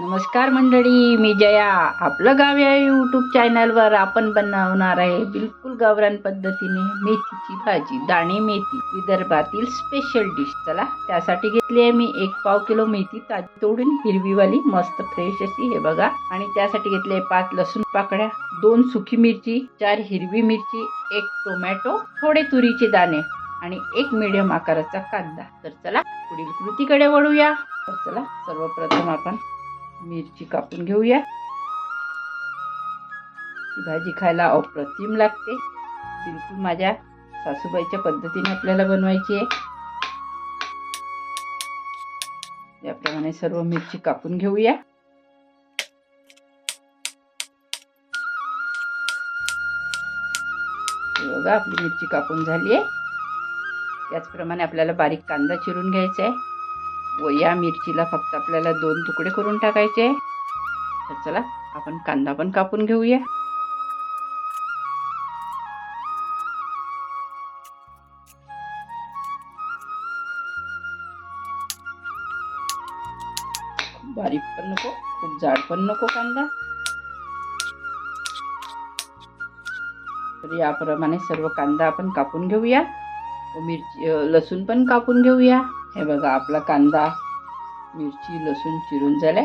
नमस्कार मंडळी मी जया. आपलं गाव या यूट्यूब चॅनलवर आपण बनवणार आहे बिलकुल गावरान पद्धतीने मेथीची भाजी दाणे मेथी विदर्भातील स्पेशल डिश चला त्यासाठी घेतली आहे मी एक पाव किलो मेथी ताजी तोडून हिरवीवाली मस्त फ्रेश अशी हे बघा. आणि त्यासाठी घेतले आहे पाच लसूण पाकळ्या दोन सुकी मिरची चार हिरवी मिरची एक टोमॅटो थोडे तुरीचे दाणे आणि एक मिडियम आकाराचा कांदा. तर चला पुढील कृतीकडे वळूया. तर चला सर्वप्रथम आपण मिरची कापून घेऊया. ही भाजी खायला अप्रतिम लागते. बिलकुल माझ्या सासूबाईच्या पद्धतीने आपल्याला बनवायची आहे. याप्रमाणे सर्व मिरची कापून घेऊया. बघा आपली मिरची कापून झाली आहे. त्याचप्रमाणे आपल्याला बारीक कांदा चिरून घ्यायचा आहे. व या मिरचीला फक्त आपल्याला दोन तुकडे करून टाकायचे तर चला आपण कांदा पण कापून घेऊया. खूप बारीक पण नको खूप जाड पण नको कांदा. तर याप्रमाणे सर्व कांदा आपण कापून घेऊया. व मिरची लसूण पण कापून घेऊया. हे बघा आपला कांदा मिरची लसूण चिरून झालाय.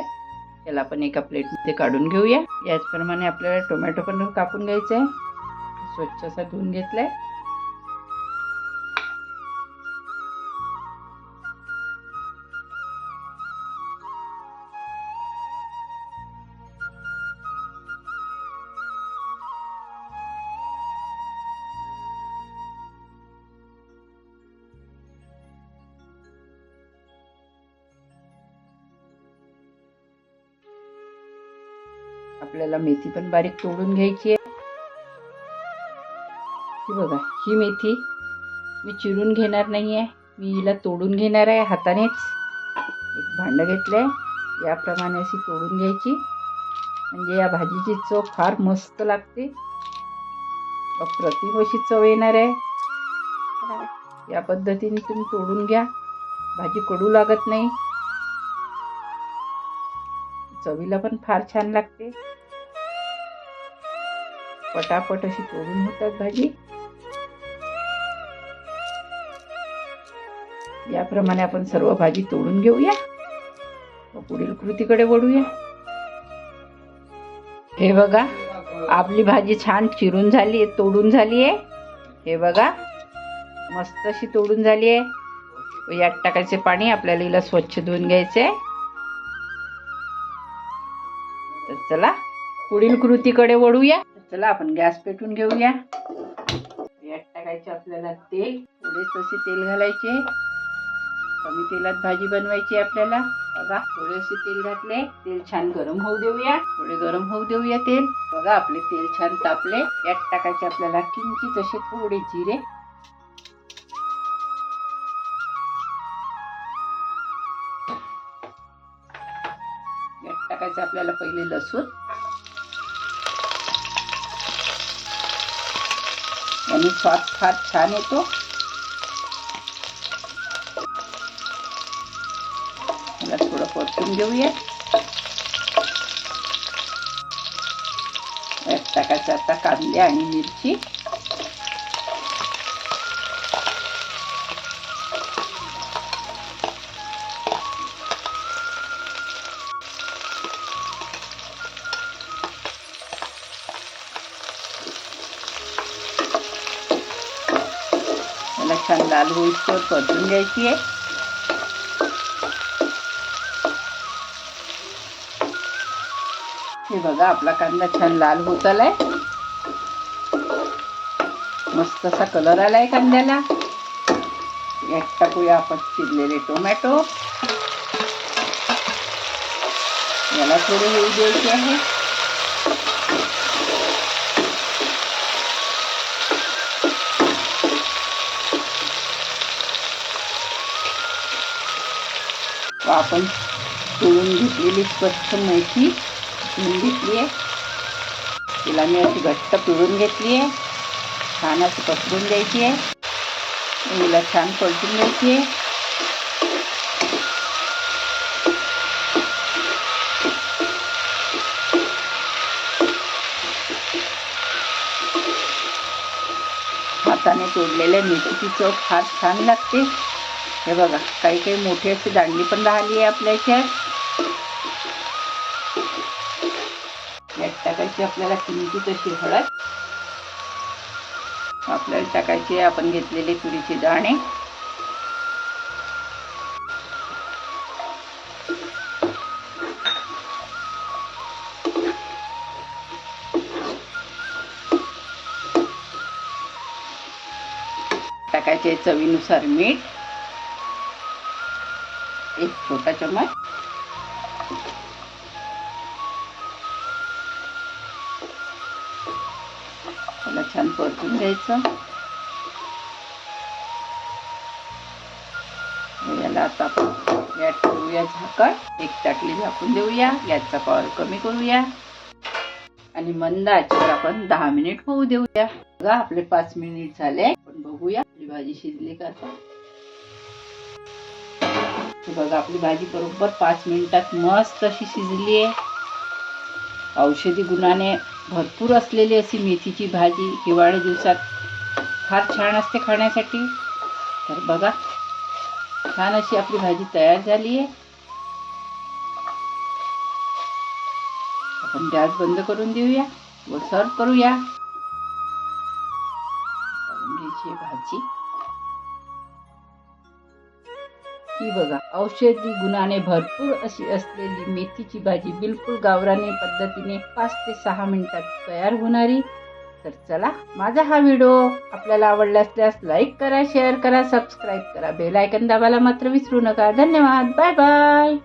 त्याला आपण एका प्लेटमध्ये काढून घेऊया. याचप्रमाणे आपल्याला टोमॅटो पण कापून घ्यायचं आहे स्वच्छ असा धुवून घेतलाय. आपल्याला मेथी पण बारीक तोडून घ्यायची आहे. ही बघा ही मेथी मी चिरून घेणार नाही आहे मी हिला तोडून घेणार आहे हातानेच. एक भांडं घेतलं आहे याप्रमाणे अशी तोडून घ्यायची. म्हणजे या भाजीची चव फार मस्त लागते. अप्रतिम अशी चव येणार आहे. या पद्धतीने तुम्ही तोडून घ्या. भाजी कडू लागत नाही. चवीला पण फार छान लागते. पटापट अशी तोडून होतात भाजी. याप्रमाणे आपण सर्व भाजी तोडून घेऊया. व पुढील कृतीकडे वळूया. हे बघा आपली भाजी छान चिरून झाली आहे तोडून झाली आहे हे बघा मस्त अशी तोडून झाली आहे यात टाकायचे पाणी आपल्याला हिला स्वच्छ धुवून घ्यायचे तर चला पुढील कृतीकडे वळूया. चला आपण गॅस पेटून घेऊया. यात टाकायचे आपल्याला तेल थोडेच तसे तेल घालायचे. कमी तेलात भाजी बनवायची आपल्याला. बघा थोडेसे तेल घातले. तेल छान गरम होऊ देऊया. थोडे गरम होऊ देऊया तेल. बघा आपले तेल छान तापले. यात टाकायचे आपल्याला किंचित असे थोडे जिरे. यात टाकायचं आपल्याला पहिले लसूण. आणि स्वाद फार छान येतो याला थोडं परतून घेऊया यात टाकायचं आता कांदे आणि मिरची लाल होईस्तोवर परतून घ्यायची आहे हे बघा, आपला कांदा छान लाल होत आलाय मस्त असा कलर आलाय कांद्याला. यात टाकूया आपण चिरलेले टोमॅटो याला थोडे होऊ द्यायचे आहे. आपण तोडून घेतलेली स्वच्छ मेथी घेऊन घेतली आहे तिला। मी अशी घट्ट पिळून घेतली आहे छान अशी पसरून द्यायची आहे हिला छान पलटून द्यायची आहे हाताने तोडलेल्या मेथीची चव फार छान लागते। हे बघा काही काही मोठी अशी दांडली पण राहिली आहे आपल्या याच्यात यात टाकायची आपल्याला किंचित अशी हळद? आपल्याला टाकायचे आपण घेतलेले तुरीचे दाणे. टाकायचे चवीनुसार मीठ. एक छोटा चम्मच. त्याला छान परतून घ्यायचं. याला आता आपण यात ठेवूया झाकण. एक ताटली झाकून देऊया. गॅसचा पॉवर कमी करूया. आणि मंद आचेवर आपण दहा मिनिट होऊ देऊया. बघा आपले पाच मिनिट झाले. आपण बघूया. आपली भाजी शिजली का आता? हे बघा आपली भाजी बरोबर पाच मिनिटात मस्त अशी शिजली आहे. औषधी गुणाने भरपूर असलेली अशी मेथीची भाजी हिवाळ्या दिवसात फार छान असते खाण्यासाठी. तर बघा छान अशी आपली भाजी तयार झाली आहे. आपण गॅस बंद करून देऊया व सर्व करूया. घ्यायची भाजी. ही बघा. औषधी गुणाने भरपूर अशी असलेली मेथीची भाजी बिलकुल गावरानी पद्धतीने पाच ते सहा मिनिटात तयार होणारी. तर चला माझा हा व्हिडिओ आपल्याला आवडला असल्यास लाईक करा शेअर करा सबस्क्राईब करा. बेल आयकन दाबायला मात्र विसरू नका. धन्यवाद. Bye bye.